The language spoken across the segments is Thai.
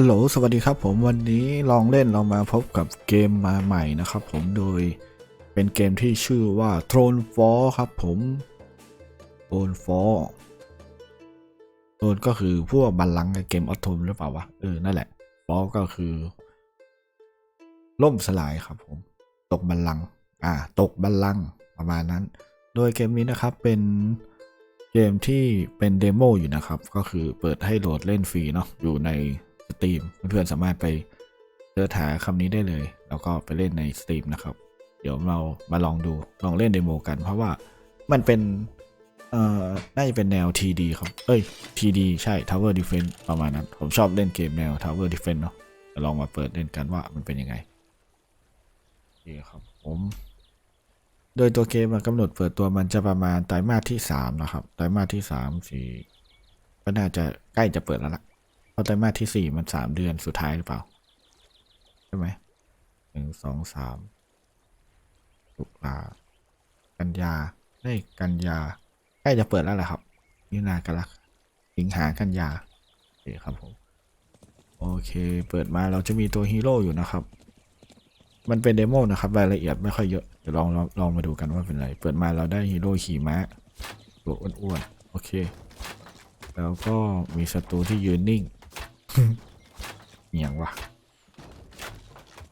ฮัลโหล สวัสดีครับผมวันนี้ลองเล่นเรามาพบกับเกมมาใหม่นะครับผมโดยเป็นเกมที่ชื่อว่า Throne Fall ครับผม Throne Fall โ r นก็คือพวกบัลลังก์ในเกมออโทมหรือเปล่าวะ เออ นั่นแหละ Fall ก็คือ ล่มสลายครับผม ตกบัลลังก์อ่า ตกบัลลังก์ประมาณนั้น โดยเกมนี้นะครับเป็นเกมที่เป็นเดโมอยู่นะครับ ก็คือเปิดให้โหลดเล่นฟรีเนาะอยู่ใน สตรีมเพื่อนๆสามารถไปเสิร์ชหาคำนี้ได้เลย แล้วก็ไปเล่นในสตรีมนะครับ เดี๋ยวเรามาลองดูลองเล่นเดโมกัน เพราะว่ามันเป็นเอ่อน่าจะเป็นแนว TD ครับ เอ้ย TD ใช่ Tower Defense ประมาณนั้น ผมชอบเล่นเกมแนว Tower Defense เนาะเดี๋ยวลองมาเปิดเล่นกันว่ามันเป็นยังไงโอเคครับผมโดยตัวเกมกำหนดเปิดตัวมันจะประมาณไตรมาสที่สามนะครับ ไตรมาสที่สามสี่ก็น่าจะใกล้จะเปิดแล้วล่ะ ราะไตรมาสที่สี่มันสามเดือนสุดท้ายหรือเปล่า ใช่ไหมหนึ่งสองสามตุลากันยาได้ยกันยาใกล้จะเปิดแล้วแหละครับนี่นากรกฎาสิงหากันยาโอเคครับผมโอเค เปิดมาเราจะมีตัวฮีโร่อยู่นะครับ มันเป็นเดโมนะครับรายละเอียดไม่ค่อยเยอะเดี๋ยวลองลองลองมาดูกันว่าเป็นไรเปิดมาเราได้ฮีโร่ขี่ม้าตัวอ้วนๆโอเค แล้วก็มีศัตรูที่ยืนนิ่ง เหียงวะ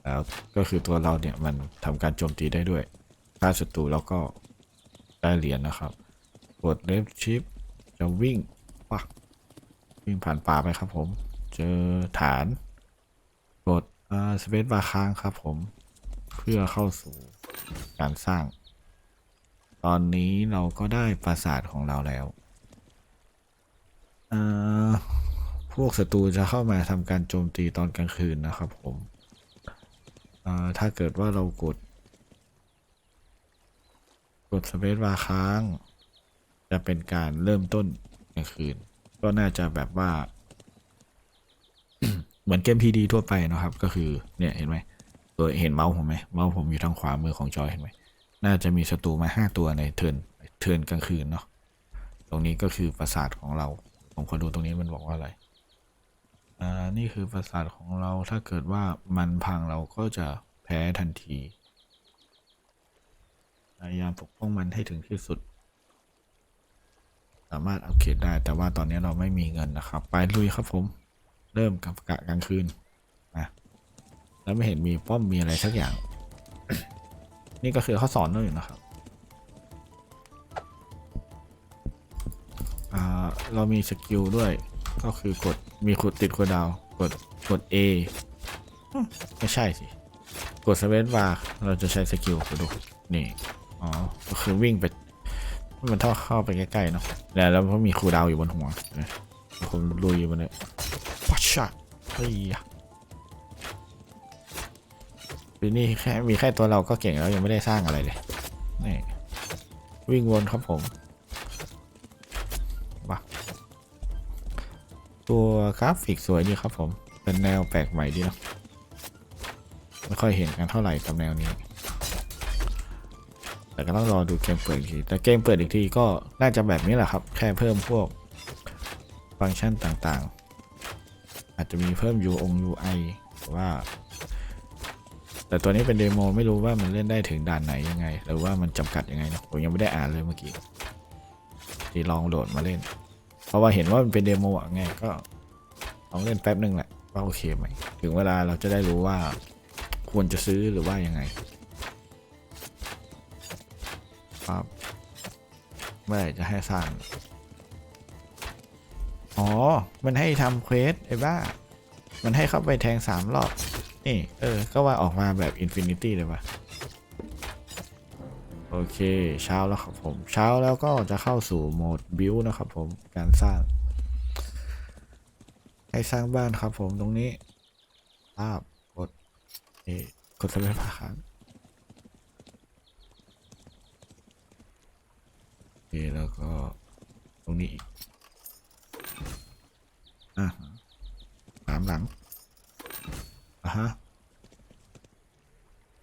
แล้วก็คือตัวเราเนี่ยมันทำการโจมตีได้ด้วยฆ่าศัตรูแล้วก็ได้เหรียญนะครับ กดเลฟชิปจะวิ่งปักวิ่งผ่านป่าไปครับผม เจอฐาน กดอ่าสเปซบาร์ค้างครับผม เพื่อเข้าสู่การสร้าง ตอนนี้เราก็ได้ปราสาทของเราแล้วอ่อ พวกศัตรูจะเข้ามาทำการโจมตีตอนกลางคืนนะครับผมถ้าเกิดว่าเรากด กดสเปซบาร์ค้าง จะเป็นการเริ่มต้นกลางคืน ก็น่าจะแบบว่า เหมือนเกมพีดีทั่วไปนะครับ ก็คือเนี่ยเห็นไหมตัวเห็นเมาส์ผมไหมเมาส์ผมอยู่ทางขวามือของจอยเห็นไหมน่าจะมีศัตรูมาห้าตัวในเทินเทินกลางคืนเนาะตรงนี้ก็คือปราสาทของเรา ผมขอดูตรงนี้มันบอกว่าอะไร อ่านี่คือปราสาทของเราถ้าเกิดว่ามันพังเราก็จะแพ้ทันทีพยายามปกป้องมันให้ถึงที่สุด สามารถอัปเกรดได้ แต่ว่าตอนนี้เราไม่มีเงินนะครับ ไปลุยครับผม เริ่มกับกะกลางคืนอะแล้วไม่เห็นมีป้อมมีอะไรสักอย่าง นี่ก็คือเขาสอนเราอยู่นะครับอ่าเรามีสกิลด้วย ก็คือกดมีขุดติดคูลดาวกดกด A อืมไม่ใช่สิ กดสเปซบาร์เราจะใช้สกิลดูนี่ อ๋อ ก็คือวิ่งไป มันเท่าเข้าไปใกล้ๆเนาะแล้วแล้วก็มีคูดาวอยู่บนหัวเห็นไหมผมลุยมันเลยปัชชะเฮ้ยปีนี้แค่มีแค่ตัวเราก็เก่งแล้วยังไม่ได้สร้างอะไรเลยนี่วิ่งวนครับผม ตัวกราฟิกสวยดีครับผม เป็นแนวแปลกใหม่ดีเนาะไม่ค่อยเห็นกันเท่าไหร่กับแนวนี้ แต่ก็ต้องรอดูเกมเปิดอีกที แต่เกมเปิดอีกทีก็น่าจะแบบนี้แหละครับ แค่เพิ่มพวกฟังก์ชันต่างๆ อาจจะมีเพิ่ม U อง UI หรือว่า แต่ตัวนี้เป็นเดโมไม่รู้ว่ามันเล่นได้ถึงด่านไหนยังไง หรือว่ามันจำกัดยังไงนะผมยังไม่ได้อ่านเลยเมื่อกี้ที่ลองโหลดมาเล่น ราะว่าเห็นว่ามันเป็นเดโมอะไงก็ลองเล่นแป๊บหนึ่งแหละว่าโอเคไหมถึงเวลาเราจะได้รู้ว่าควรจะซื้อหรือว่ายังไงครับเมื่อไหร่จะให้สร้าง อ๋อ มันให้ทำเควสไอ้บ้า มันให้เข้าไปแทงสามรอบ นี่ เออ ก็ว่าออกมาแบบอินฟินิตี้เลยว่ะ โอเค เช้าแล้วครับผม เช้าแล้วก็จะเข้าสู่โหมดบิวนะครับผม การสร้าง ให้สร้างบ้านครับผมตรงนี้ภาพกดเอกดสมัยผ่าค้างโอเคแล้วก็ตรงนี้อีก อะสามหลังอะฮะ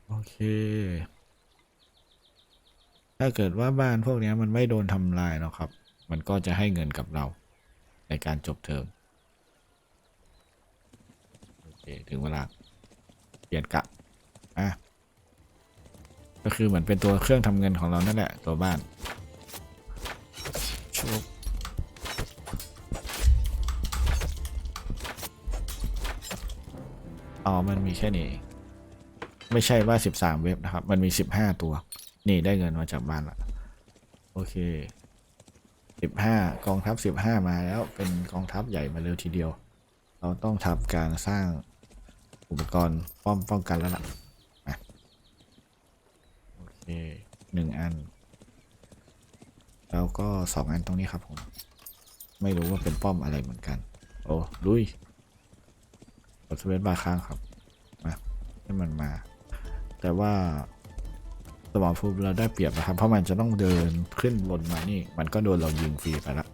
โอเค ถ้าเกิดว่าบ้านพวกนี้มันไม่โดนทำลายนะครับ มันก็จะให้เงินกับเรา ในการจบเทอมโอเคถึงเวลาเปลี่ยนกะอะก็คือเหมือนเป็นตัวเครื่องทำเงินของเรานั่นแหละตัวบ้านชุบอ๋อ มันมีแค่นี้ ไม่ใช่ว่า 13 เว็บนะครับ มันมี 15 ตัว นี่ได้เงินมาจากบ้านละโอเค15กองทัพ15มาแล้วเป็นกองทัพใหญ่มาเร็วทีเดียว เราต้องทำการสร้างอุปกรณ์ป้อมป้องกันแล้วล่ะโอเคหนึ่งอัน แล้วก็สองอันตรงนี้ครับผม ไม่รู้ว่าเป็นป้อมอะไรเหมือนกัน โอ้ลุยกดสเปซบาร์ค้างครับมาให้มันมา แต่ว่า สมองภูมิเราได้เปรียบนะครับ เพราะมันจะต้องเดินขึ้นบนมานี่ มันก็โดนเรายิงฟรีไปละ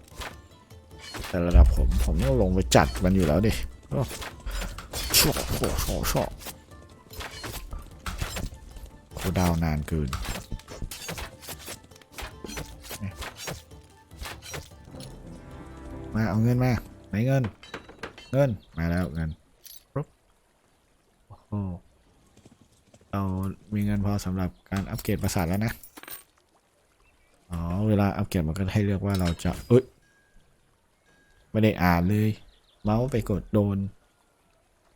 แต่ระดับผมผมต้องลงไปจัดมันอยู่แล้วดิโอ้ชั่วโอ้โหชั่วโคดาวนานเกินมาเอาเงินมาไหนเงิน เงินมาแล้วเงินปุ๊บโอ้ เรามีเงินพอสำหรับการอัปเกรดประสาทแล้วนะ อ๋อ เวลาอัปเกรดมันก็ให้เลือกว่าเราจะเอ้ย ไม่ได้อ่านเลย เมาส์ไปกดโดน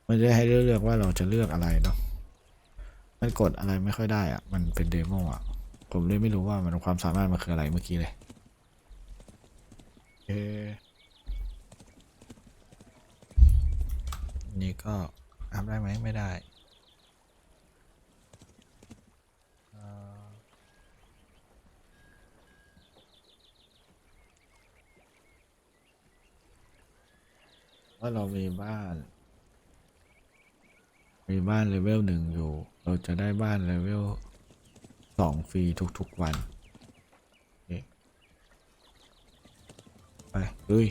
มันจะให้เลือกว่าเราจะเลือกอะไรเนาะ มันกดอะไรไม่ค่อยได้อะมันเป็นเดโมอะผมเลยไม่รู้ว่ามันความสามารถมันคืออะไรเมื่อกี้เลย เอนี่ก็อัพได้ไหมไม่ได้ ว่าเรามีบ้าน มีบ้านเลเวลหนึ่งอยู่ เราจะได้บ้านเลเวลสองฟรีทุกๆวันโอเคไปลุย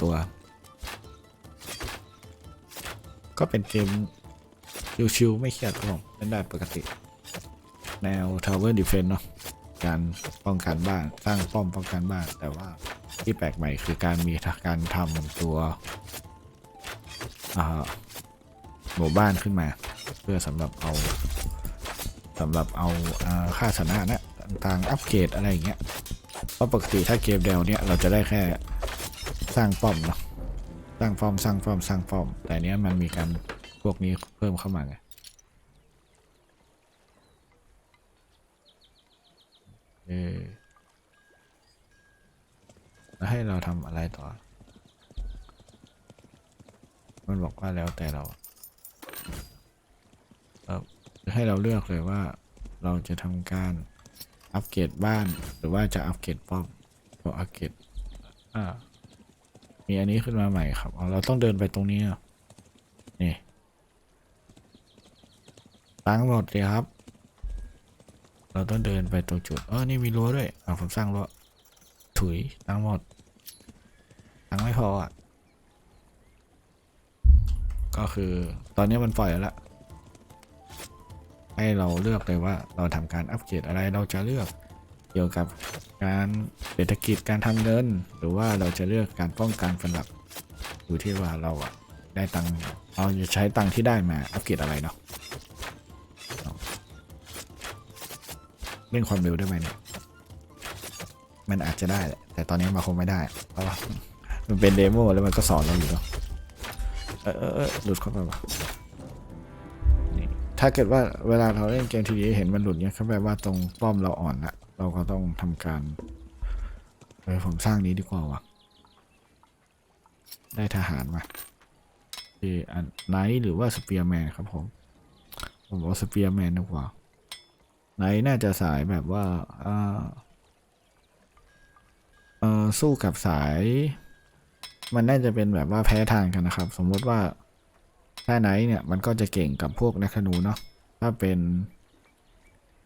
ตัว ก็เป็นเกมชิวๆไม่เครียดครับผมเล่นได้ปกติ แนว Tower Defense เนาะการป้องกันบ้าน สร้างป้อมป้องกันบ้านแต่ว่า ที่แปลกใหม่คือการมีการทำตัวหมู่บ้านขึ้นมา เพื่อสำหรับเอาสำหรับเอาอ่าค่าชนะนะต่างอัปเกรดอะไรอย่างเงี้ยเพราะปกติถ้าเกมเดวเนี้ยเราจะได้แค่สร้างป้อมเนาะสร้างป้อมสร้างป้อมสร้างป้อม แต่เนี้ยมันมีการพวกนี้เพิ่มเข้ามาไงเออ แล้วให้เราทำอะไรต่อ มันบอกว่าแล้วแต่เราเออให้เราเลือกเลยว่าเราจะทำการอัปเกรดบ้านหรือว่าจะอัปเกรดป้อมก็อัปเกรดอ่ามีอันนี้ขึ้นมาใหม่ครับอ๋อเราต้องเดินไปตรงนี้อะนี่ตั้งหมดเลยครับ เราต้องเดินไปตรงจุดเออนี่มีรั้วด้วยอ่าผมสร้างรั้ว ถุยตั้งหมดตั้งไม่พออะ ก็คือตอนนี้มันปล่อยแล้ว ให้เราเลือกเลยว่าเราทำการอัปเกรดอะไรเราจะเลือกเกี่ยวกับการเศรษฐกิจการทำเงิน หรือว่าเราจะเลือกการป้องกันเป็นหลักอยู่ที่ว่าเราอะได้ตังค์เราจะใช้ตังค์ที่ได้มาอัปเกรดอะไรเนาะเร่งความเร็วได้ไหมเนี่ย มันอาจจะได้แหละแต่ตอนนี้มันคงไม่ได้เพราะว่ามันเป็นเดโมแล้วมันก็สอนเราอยู่เนาะเออเออเออหลุดเข้าไปวะถ้าเกิดว่าเวลาเราเล่นเกมทีวีเห็นมันหลุดเนี่ยก็แปลว่าตรงป้อมเราอ่อนละเราก็ต้องทำการเออผมสร้างนี้ดีกว่าวะได้ทหารมาที่อันไนท์หรือว่าสเปียร์แมนครับผมผมบอกสเปียร์แมนดีกว่าไนท์น่าจะสายแบบว่าอ่า เออสู้กับสาย มันน่าจะเป็นแบบว่าแพ้ทางกันนะครับ สมมติว่าถ้าไหนเนี่ยมันก็จะเก่งกับพวกนักธนูเนาะถ้าเป็น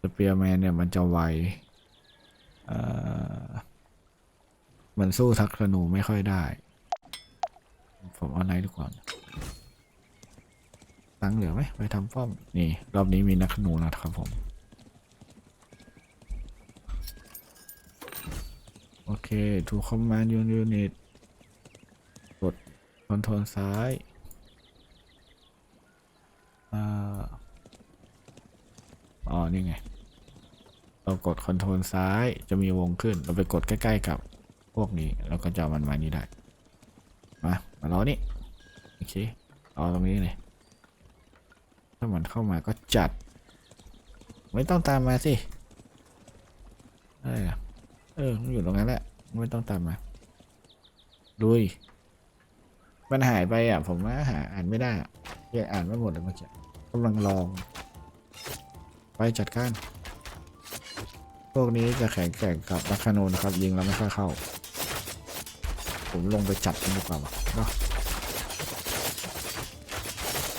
สเปียร์แมนเนี่ยมันจะไวเอ่อมันสู้ทักธนูไม่ค่อยได้ ผมเอาไนท์ดีกว่าตังค์เหลือไหมไปทำป้อม นี่ รอบนี้มีนักธนูแล้วครับผม โอเค to command your unit กดโอนโทรลซ้ายอ๋อ นี่ไง เรากดคอนโทรลซ้ายจะมีวงขึ้น เราไปกดใกล้ ๆ กับพวกนี้แล้วก็จะมันมานี่ได้ มา มารอนี่ โอเค เอาตรงนี้เลย ถ้ามันเข้ามาก็จัด ไม่ต้องตามมาสิ เออ เออ มันอยู่ตรงนั้นแหละ ไม่ต้องตามมาลุย มันหายไปอะ ผมว่าหาอ่านไม่ได้ยังอ่านไม่หมดเลยเมื่อกี้กำลังลอง ไปจัดการ พวกนี้จะแข็งแกร่งกับลัคคาโนนะครับ ยิงแล้วไม่ค่อยเข้า ผมลงไปจับมันดีกว่าวะเนาะ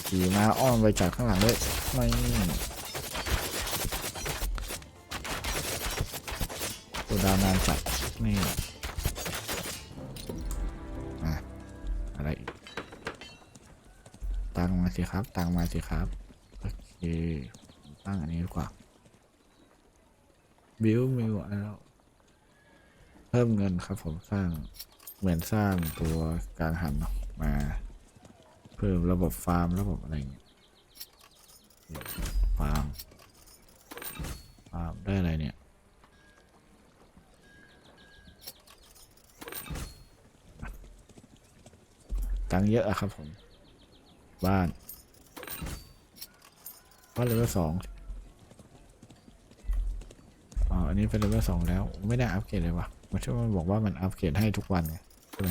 ขี่มาอ้อมไปจัดข้างหลังด้วยไม่ตัวดาวนานจัด นี่อะอะไร ตั้งมาสิครับ ตั้งมาสิครับ โอเค ตั้งอันนี้ดีกว่า บิวมิวแล้ว เพิ่มเงินครับผมสร้าง เหมือนสร้างตัวกลางหันมา เพิ่มระบบฟาร์มระบบอะไรอย่างเงี้ยฟาร์มฟาร์มได้อะไรเนี่ย ตังเยอะอะครับผม บ้านบ้านเลเวลสองอ๋ออันนี้เป็นเลเวลสองแล้ว ไม่ได้อัปเกรดเลยวะมันช่วยมันบอกว่ามันอัปเกรดให้ทุกวันไงใช่ไหม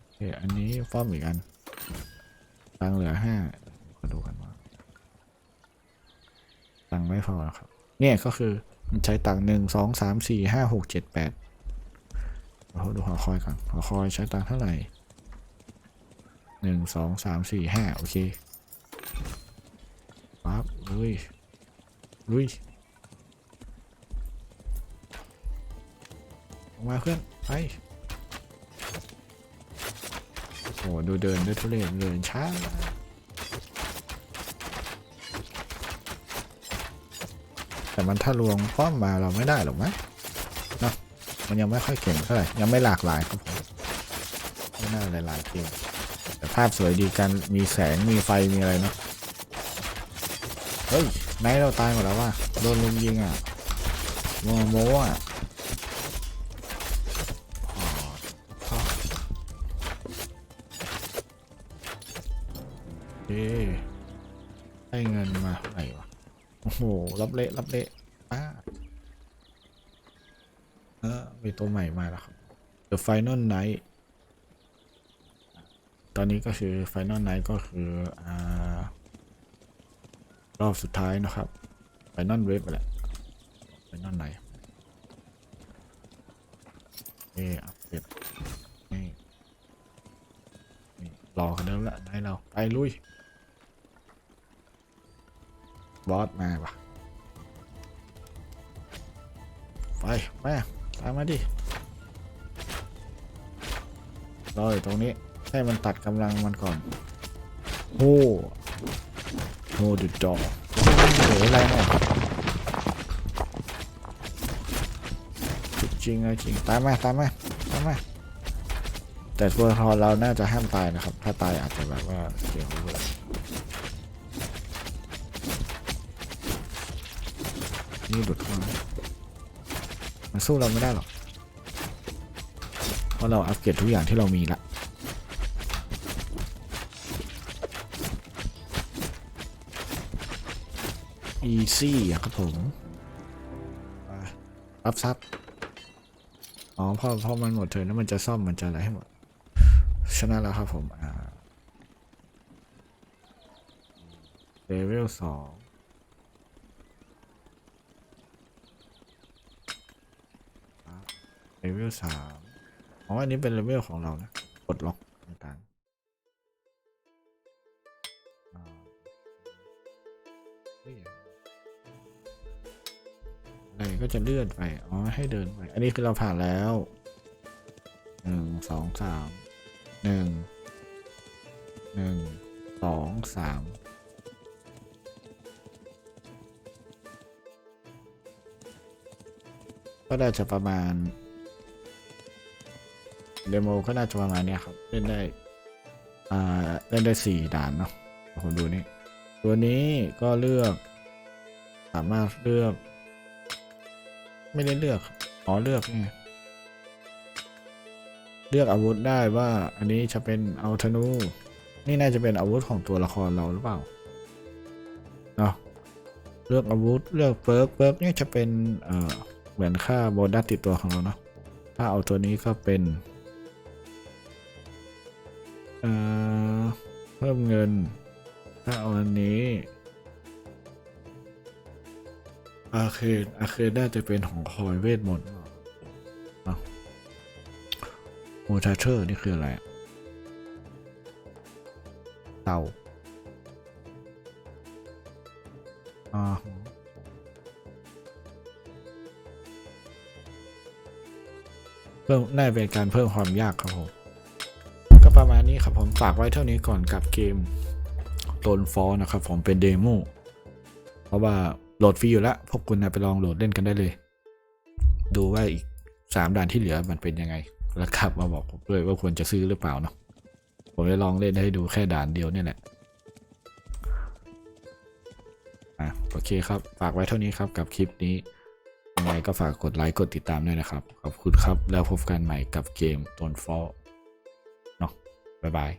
โอเคอันนี้ฟ้อมอีกอันตังเหลือห้าขอดูกันว่าตังไม่พอครับ เนี่ยก็คือมันใช้ตังหนึ่งสองสามสี่ห้าหกเจ็ดแปดเราดูหอคอยก่อนหอคอยใช้ตังเท่าไหร่ หนึ่งสองสามสี่ห้าโอเคปั๊บลุยลุยมาเพื่อนไปโอ้ดูเดินด้วยทุเรศเดินช้าแต่มันถ้าลวงป้อมมาเราไม่ได้หรอกมั้ยเนาะมันยังไม่ค่อยเก่งเท่าไหร่ยังไม่หลากหลายครับผมไม่น่าหลายๆเกม ภาพสวยดีกันมีแสงมีไฟมีอะไรเนาะเฮ้ยไนท์เราตายหมดแล้วว่ะโดนลุมยิงอะโมโมอะเอ๊ได้เงินมาไหร่วะโอ้โหรับเละรับเละป้าเออมีตัวใหม่มาแล้วครับ The Final Night ตอนนี้ก็คือ Final Night ก็คืออ่ารอบสุดท้ายนะครับ Final Wave แหละ Final Night เอออัปเดตนี่นี่รอกันเดิมละได้เราไปลุยบอสมาปะไปไปตามมาดิรออยู่ตรงนี้ ให้มันตัดกำลังมันก่อนโอ้โหดุดอกเหลืออะไรเนี่ยจริงเลยจริงตามมาตามมาตามมาแต่ตัวละครเราน่าจะห้ามตายนะครับ ถ้าตายอาจจะแบบว่าเสียหัวเลยนี่หลุดเข้ามามันสู้เราไม่ได้หรอกเพราะเราอัปเกรดทุกอย่างที่เรามีละ easy อะครับผมรับทรัพย์อ๋อพอพอมันหมดเทินแล้วมันจะซ่อมมันจะอะไรให้หมดชนะแล้วครับผมอ่าเลเวลสองเลเวลสามอ๋ออันนี้เป็นเลเวลของเรานะกดล็อกต่างๆ ก็จะเลื่อนไป อ๋อ ให้เดินไป อันนี้คือเราผ่านแล้ว หนึ่ง สอง สาม หนึ่ง หนึ่ง สอง สาม ก็น่าจะประมาณ เดโมก็น่าจะประมาณเนี้ยครับ เล่นได้ อ่า เล่นได้สี่ด่านเนาะผมดูนี่ ตัวนี้ก็เลือก สามารถเลือก ไม่ได้เลือกอ๋อเลือกนี่ไงเลือกอาวุธได้ว่า อันนี้จะเป็นเอาธนู นี่น่าจะเป็นอาวุธของตัวละครเราหรือเปล่าเนาะเลือกอาวุธเลือกเปิร์กเปิร์กเนี่ยจะเป็นเอ่อเหมือนค่าโบนัสติดตัวของเราเนาะถ้าเอาตัวนี้ก็เป็นเอ่อเพิ่มเงิน ถ้าเอาอันนี้ อาเคดอาเคดน่าจะเป็นของคอยเวทมนต์โมทาเชอร์นี่คืออะไร เต่าอ่าเพิ่มน่าเป็นการเพิ่มความยากครับผม ก็ประมาณนี้ครับผมฝากไว้เท่านี้ก่อนกับเกมโดนฟอนะครับผมเป็นเดโมเพราะว่า โหลดฟรีอยู่แล้ว พวกคุณนะไปลองโหลดเล่นกันได้เลย ดูว่าอีกสามด่านที่เหลือมันเป็นยังไง แล้วกลับมาบอกผมด้วยว่าควรจะซื้อหรือเปล่าเนาะ ผมจะลองเล่นให้ดูแค่ด่านเดียวนี่แหละ อะโอเคครับ ฝากไว้เท่านี้ครับกับคลิปนี้ยังไงก็ฝากกดไลค์กดติดตามด้วยนะครับ ขอบคุณครับ แล้วพบกันใหม่กับเกมโดนฟอเนาะบ๊ายบาย